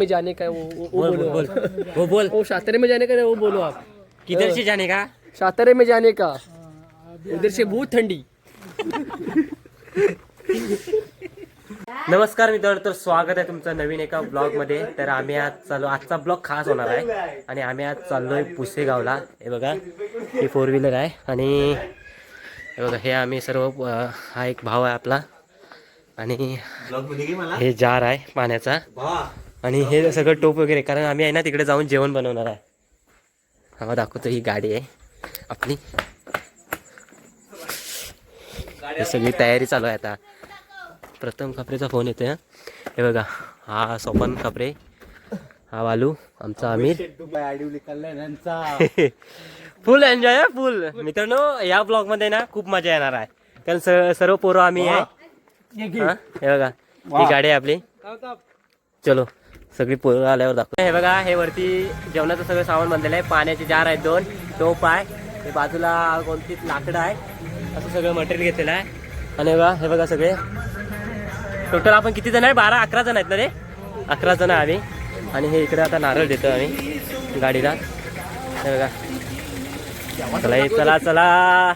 में जाने का है वो वो, वो बोल बोलो बोल आप। बोल। वो बोल। वो शातरे में जाने का है वो बोलो आप। किधर से जाने का? शातरे में जाने का। उधर से बहुत ठंडी। नमस्कार मित्रांनो तर स्वागत आहे तुमचं नवीन एका ब्लॉगमध्ये तर आम्ही आज चालू आजचा ब्लॉग खास होणार आहे. आणि आम्ही आज चाललोय पुसेगावला. हे बघा ही फोर व्हीलर आहे. आणि हे बघा हे आम्ही सर्व अं, हा एक भाव आहे आपला. आणि हे जार आहे पाण्याचा. आणि हे सगळं टोप वगैरे कारण आम्ही आहे ना तिकडे जाऊन जेवण बनवणार आहे. हा दाखवतो ही गाडी आहे. आपली. ही सगळी तयारी चालू आहे आता. प्रथम खापरेचा फोन येतोय हं. बघा हा सोपन खापरे हा वालू आमचा अमित फुल एन्जॉय फुल मित्रांनो या ब्लॉगमध्ये ना खूप मजा येणार आहे. कारण सर्व पोरं आम्ही आहे? हे बघा ही गाडी आहे आपली. चलो. सगळी पोरं आल्यावर दाखव. हे बघा हे वरती जेवणाचं सगळं सामान बनलेलं आहे. पाण्याचे जार आहेत दोन. टोप आहे. हे बाजूला कोणती लाकडं आहे. असं सगळं मटेरियल घेतलेलं आहे. आणि बघा हे बघा सगळे. टोटल आपण किती जण आहे? बारा अकरा जण आहेत ना रे? अकरा जण आहे आम्ही. आणि हे इकडे आता नारळ देतो आम्ही. गाडीला. हे बघा. चला हे चला चला.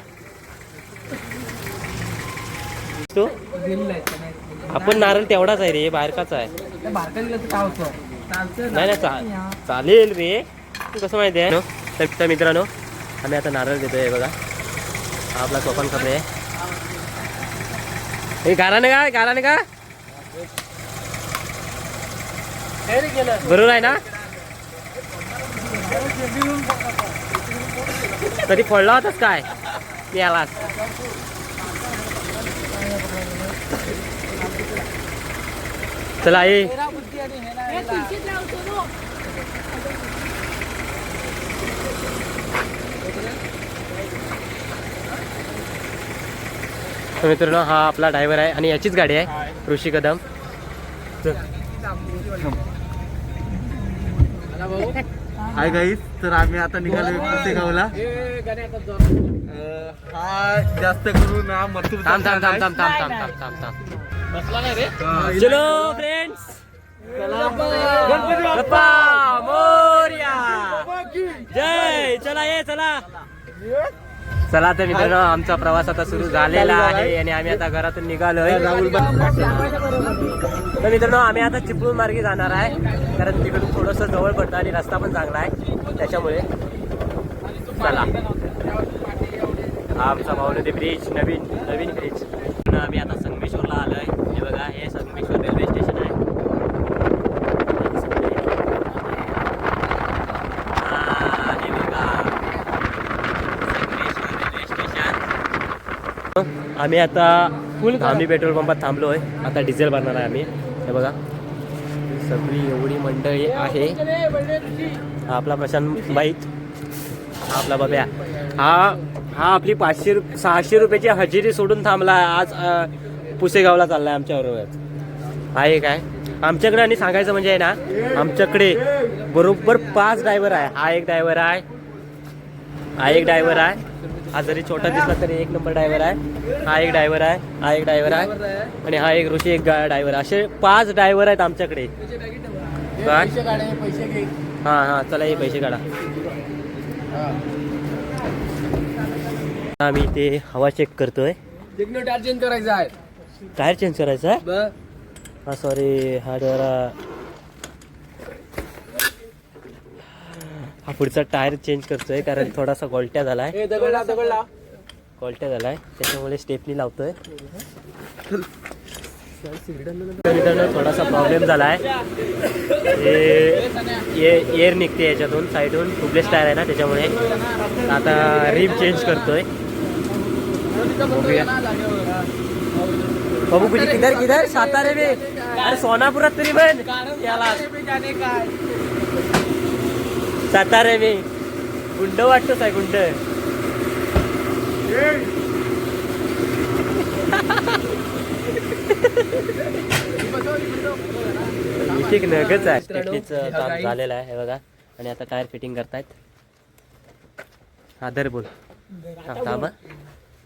तू? आपण नारळ तेवढाच आहे रे बाहेरकाच आहे. नाही नाही चा चालेल रे. तू कसं माहिती आहे? तर तर मित्रांनो आम्ही आता नारळ देतोय बघा. आपला सोपान आहे हे गाराने का गाराने का बरोबर आहे ना? तरी फोडला होतास काय? मी चला ये. तर मित्रांनो हा आपला ड्रायव्हर आहे आणि याचीच गाडी आहे. ऋषी कदम. हाय गाईस तर आम्ही आता निघालो पुसेगावला हा जास्त करून हा मथुर थांब थांब थांब थांब थांब थांब थांब थांब. चलो फ्रेंड्स गप्पा मोर्या. जय चला ये चला. चला तर मित्रांनो आमचा प्रवास आता सुरू झालेला आहे आणि आम्ही आता घरातून निघालोय. तर मित्रांनो आम्ही आता चिपळूण मार्गे जाणार आहे. कारण तिकडून थोडंसं जवळ पडतं आणि रस्ता पण चांगला आहे. त्याच्यामुळे चला. हा आमचा माऊली ब्रिज नवीन नवीन ब्रिज आम्ही आता संगमेश्वरला आलोय. हे बघा हे संगमेश्वर रेल्वे स्टेशन आहे. हा, बघा. Sangameshwar railway station. आम्ही आता आम्ही पेट्रोल पंपात थांबलोय. आता डिझेल भरणार आहे आम्ही. हे बघा. सगळी एवढी मंडळी आहे. हा आपला प्रशांत बाईत हा आपला बब्या. हा हा आपली पाचशे रुप सहाशे रुपयाची हजेरी सोडून थांबला. आज पुसेगावला चाललाय आमच्या बरोबर. हा एक आहे आमच्याकडे आणि सांगायचं म्हणजे आहे ना आमच्याकडे बरोबर पाच ड्रायव्हर आहे. हा एक ड्रायव्हर आहे. हा एक ड्रायव्हर आहे. हा जरी छोटा दिसला तरी एक नंबर ड्रायव्हर आहे. हा एक ड्रायव्हर आहे. हा एक ड्रायव्हर आहे. आणि हा एक ऋषी एक ड्रायव्हर असे पाच ड्रायव्हर आहेत आमच्याकडे. काय हा हा चला हे पैसे काढा. आम्ही ते हवा चेक करतोय. टायर चेंज करायचा आहे. टायर चेंज करायचा आहे? ब- हा सॉरी हा जरा हा पुढचा टायर चेंज करतोय कारण थोडासा गोलट्या ए, लाव, दगड लाव. गोलट्या झालाय. त्याच्यामुळे स्टेपनी लावतोय. तर मित्रांनो थोडासा प्रॉब्लेम झालाय. हे एअर निघते याच्यातून साईडून ट्यूबलेस टायर आहे ना त्याच्यामुळे. आता रिम चेंज करतोय. बघूया. बाबू कुठे किधर किधर? सातारे में. अरे सोनापुरात तरी पण याला. सातारे में. गुंड वाटतोच आहे गुंड. ठीक नगच आहे. टेक्निकचं काम झालेलं आहे हे बघा. आणि आता टायर फिटिंग करतायत? हा दर बोल. थांबा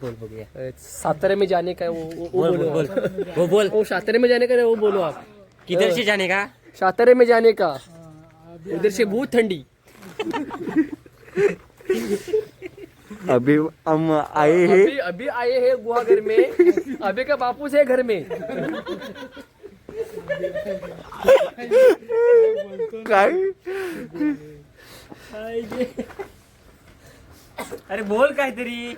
बोल बघूया सातारे में जाने का है वो वो- बोल बोलो बोल आप। बोल। वो बोल। वो शातरे में जाने का है वो बोलो आप। किधर से जाने का? सातारे में जाने का। उधर से बहुत ठंडी। अभी हम आए हैं। अभी अभी आए हैं गुहा घर में। अभी का बापू से घर में। काय अरे बोल काहीतरी.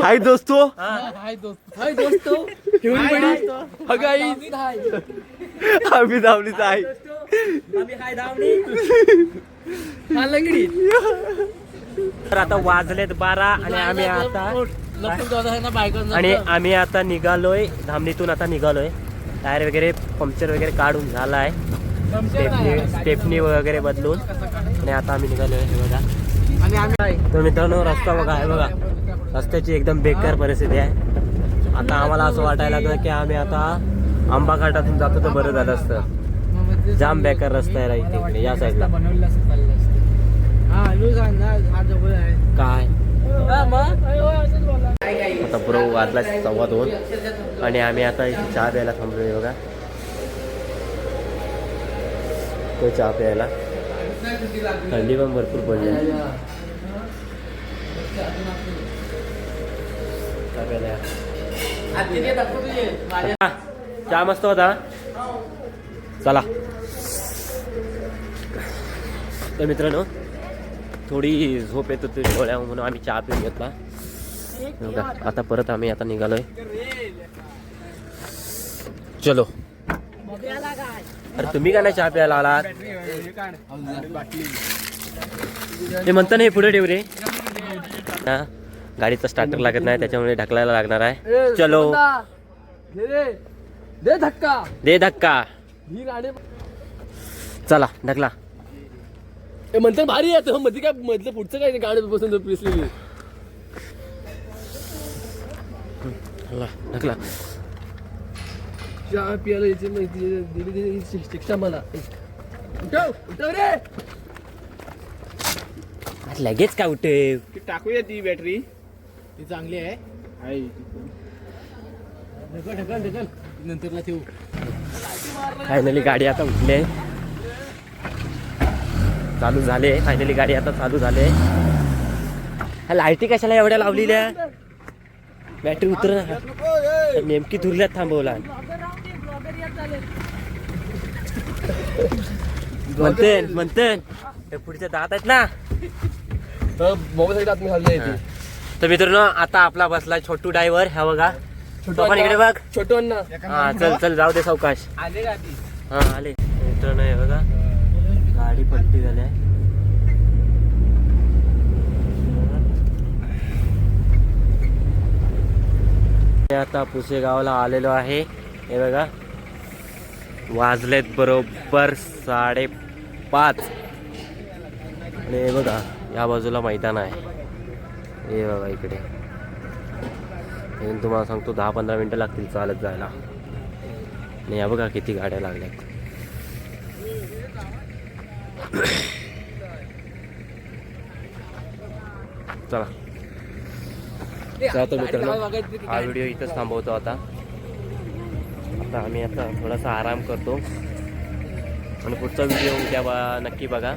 हाय दोस्तो हाय दोस्तों. हाय गाइस आम्ही धावलीच आहे. आम्ही काय धावणी. हा लंगडी. तर आता वाजलेत बारा आणि आम्ही आता आणि आम्ही आता निघालोय. धामणीतून आता निघालोय. टायर वगैरे पंक्चर वगैरे काढून झाला आहे स्टेपनी स्टेपनी वगैरे बदलून. आणि आता आम्ही निघालोय हे बघा. तर मित्रांनो रस्ता बघा आहे बघा. रस्त्याची एकदम बेकार परिस्थिती आहे. आता आम्हाला असं वाटायला लागलं की आम्ही आता आंबा घाटातून जातो तर बरं झालं असतं. जाम बेकार रस्ता आहे इकडे, या साईडला काय? आता बरोबर वाजला सव्वा दोन आणि आम्ही आता चहा प्यायला थांबलोय बघा. तो चहा प्यायला. थंडी पण भरपूर पडली. आहे. चहा मस्त होता. चला. तर मित्रांनो थोडी झोप येत होती डोळ्या म्हणून आम्ही चहा पिऊन घेतला. आता परत आम्ही आता निघालोय. चलो. अरे तुम्ही का नाही चहा प्यायला आलात? ते म्हणता नाही पुढे ठेव रे. हा गाडीचा स्टार्टर लागत नाही त्याच्यामुळे ढकलायला लागणार आहे. चलो. दे धक्का. दे धक्का. चला ढकला. म्हणतात भारी आहे मध्ये काय मधलं पुढचं काय गाडी बसून पिसलेली ढकला, चहा पियाला याची माहिती दिली शिक्षा मला. उठव उठव रे. लगेच का उठे टाकूया ती बॅटरी ती चांगली आहे. ढकल ढकल ढकल. नंतरला ठेवू. फायनली गाडी आता उठले चालू झाले फायनली गाडी आता चालू झाले लाईटी कशाला एवढ्या लावलेल्या? बॅटरी उतर नेमकी धुरल्यात थांबवला. म्हणते म्हणते. हे पुढचे दात आहेत ना. तर साठी आतमध्ये खाल्ली आहे तर मित्रांनो आता आपला बसला छोटू ड्रायव्हर ह्या बघा. पण इकडे बघ. छोटू अण्णा. हा चल चल जाऊ दे सावकाश. आले का हा आले. मित्रांनो हे बघा. गाडी पलटी झाल्या मी आता पुसेगावला आलेलो आहे. हे बघा. वाजलेत बरोबर साडेपाच. आणि हे बघा. या बाजूला मैदान आहे. हे बघा इकडे. तुम्हाला सांगतो दहा पंधरा मिनटं लागतील चालत जायला. आणि या बघा किती गाड्या लागल्यात. चला. जातो मित्रांनो. हा व्हिडिओ इथंच थांबवतो आता. आता आम्ही आता थोडासा आराम करतो. आणि पुढचा व्हिडिओ उद्या बा नक्की बघा.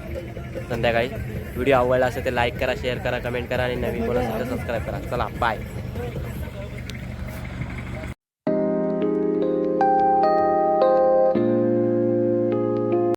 संध्याकाळी. व्हिडिओ आवडला असेल तर लाईक करा शेअर करा कमेंट करा आणि नवीन बोला सबस्क्राईब करा. चला बाय